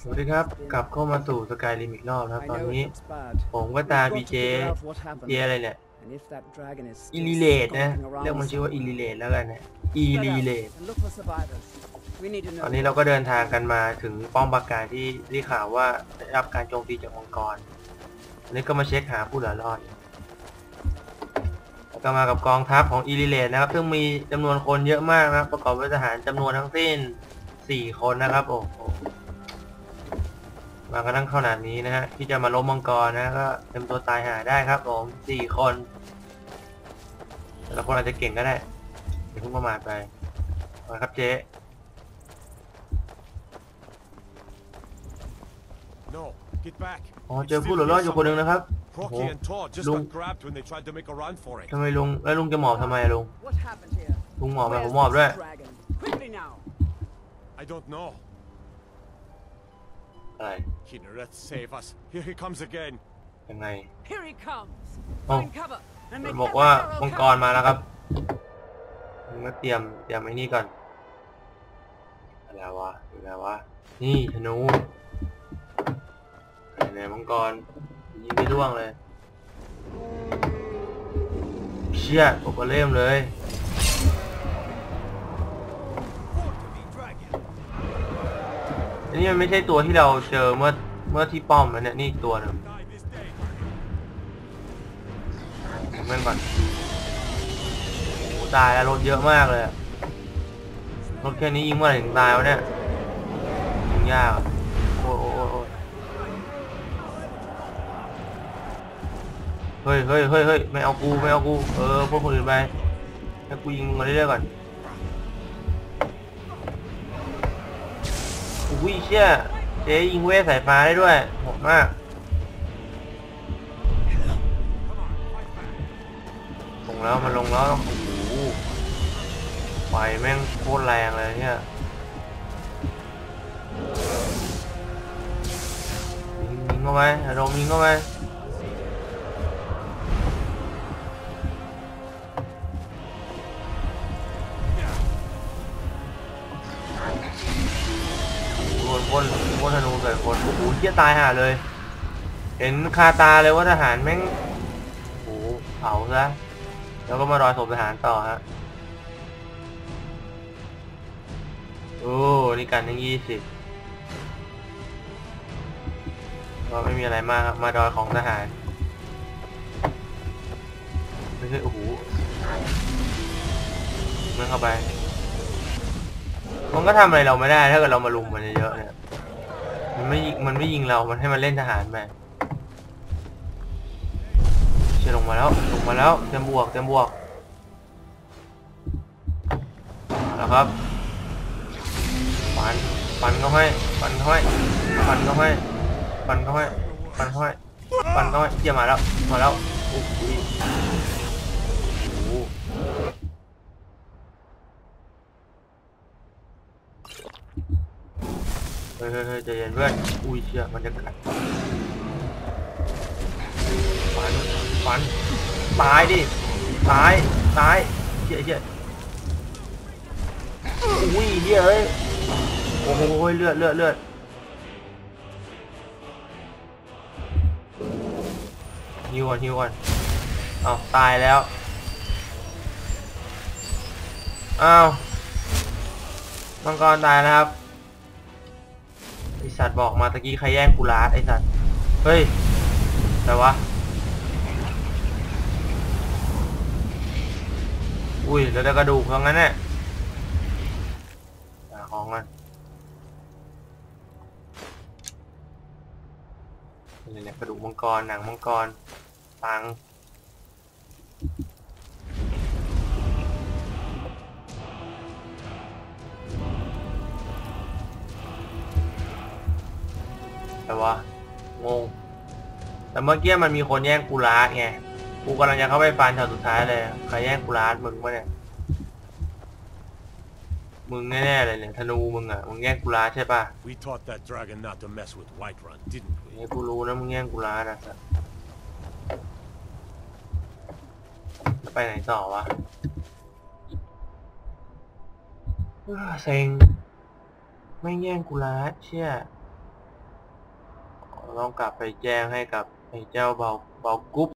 สวัสดีครับ กลับเข้ามาสู่สกายลิมอีกรอบนะครับ ตอนนี้ ผมก็ตามบีเจเจอะไรเนี่ยอิลิเลตนะเรียกมันชื่อว่าอิลิเลตแล้วกันนะอิลิเลตตอนนี้เราก็เดินทางกันมาถึงป้อมปราการที่ได้ข่าวว่าได้รับการโจมตีจากองค์กรอันนี้ก็มาเช็คหาผู้เหลือรอดแล้วก็มากับกองทัพของอิลิเลตนะครับ ซึ่งมีจำนวนคนเยอะมากนะครับ ประกอบด้วยทหารจำนวนทั้งสิ้น 4 คนนะครับ โอ้โห มากันทั้งขนาดนี้นะฮะ ที่จะมาล้มมังกรนะก็เต็มตัวตายหาได้ครับผม4คนแต่ละคนอาจจะเก่งก็ได้อย่าเพิ่งประมาทไปมาครับเจ๊ No, get back. อ๋อเจอผู้เหลือรอดอยู่คนหนึ่งนะครับ Rocky and Todd just Lung- got grabbed when they tried to make a run for it. ทำไมลุงแล้วลุงจะหมอบทำไมอะลุง What happened here? ลุงหมอบไหม Where's ผมหมอบด้วย อะไร Kinneret, save us. Here he comes again. ยังไง Here he comes. Oh. Find cover. And มัน make บอก every ว่า arrow มังก count. รมาแล้วครับมึงก็เตรียมเตรียมไอ้นี่ก่อนอะไรวะอะไรวะ นี่ธนูไหนๆมังกรยิงไม่ร่วงเลย เชี่ยโอเปเล่มเลย นนี้มันไม่ใช่ตัวที่เราเจอเมื่อเมื่อที่ป้อมมันเนี่ยนี่อีกตัวหนึ่ง Die this day. ผมเล่นก่อนโอ้ตายแล้วรถเยอะมากเลยอะรถแค่นี้ยิงเมื่อไหร่ถึงตายวะเนี่ยยิงยากอะโอ้ยโอ้ยโอ้ยโอ้ยเฮ้ยเฮ้ยเฮ้ยเฮ้ยไม่เอากูไม่เอากูเออพวกคนอื่นไปให้กูยิงมาเรื่อยๆก่อน อุ้ยเชี่ยเจ๊ยิงเวทสายฟ้าได้ด้วยโหดมาก ลงแล้วมันลงแล้ว โอ้โหไฟแม่งโคตรแรงเลยเนี่ยยิงยิงเข้าไปอารมณ์ยิงเข้าไป โดนพ่นพ่นธนูใส่คนโอ้โหเหี้ยตายห่าเลย เห็นคาตาเลยว่าทหารแม่งโอ้โหเผาซะแล้วก็มารอยศพทหารต่อฮะโอ้นี่กันทั้งยี่สิบก็ไม่มีอะไรมากครับมาดอยของทหารไม่ใช่โอ้โหเมื่อเข้าไป มันก็ทำอะไรเราไม่ได้ ถ้าเกิดเรามาลุมมันเยอะๆเนี่ย มันไม่ยิงมันไม่ยิงเรา มันให้มันเล่นทหารไปเชี่ยลงมาแล้วลงมาแล้วเต็มบวกเต็มบวกแล้วครับฟันฟันเขาให้ฟันเขาให้ฟันเขาให้ฟันเขาให้ฟันเขาให้ฟันเขาให้เชี่ยมาแล้วมาแล้วโอ้หโอ้โห เฮ้ยเฮ้ยเฮ้ยใจเย็นเพื่อนอุ้ยเชี่ยมันจะกัดฟันฟันตายดิตายตายเชี่ยเชี่ยอุ้ยเฮียเอ้ยโอ้โหเลือดเลือดเลือดฮิวก่อนฮิวก่อนเอาตายแล้วอ้าวมังกรตายแล้วครับ สัตว์บอกมาตะกี้ใครแย่งกูลาดไอสัตว์ เฮ้ยแต่วะ อุ้ยเหลือแต่กระดูกทั้งนั้นแหละหาของกันนี่เนี่ยกระดูกมังกร หนังมังกร ตัง แต่ว่างง แต่เมื่อกี้มันมีคนแย่งกูลาดไง กูกำลังจะเข้าไปฟันช็อตสุดท้ายเลยใครแย่งกูลาดมึงปะเนี่ย มึงแน่ๆเลยเนี่ยธนูมึงอะ มึงแย่งกูลาดใช่ปะ We taught that dragon not to mess with Whiterun, didn't we? ให้กูรู้นะมึงแย่งกูลาดนะสัสแล้วไปไหนต่อวะเอ้อเซ็งไม่แย่งกูลาดเชี่ย ต้องกลับไปแจ้งให้กับไอ้เจ้าเบาเบากุ๊บ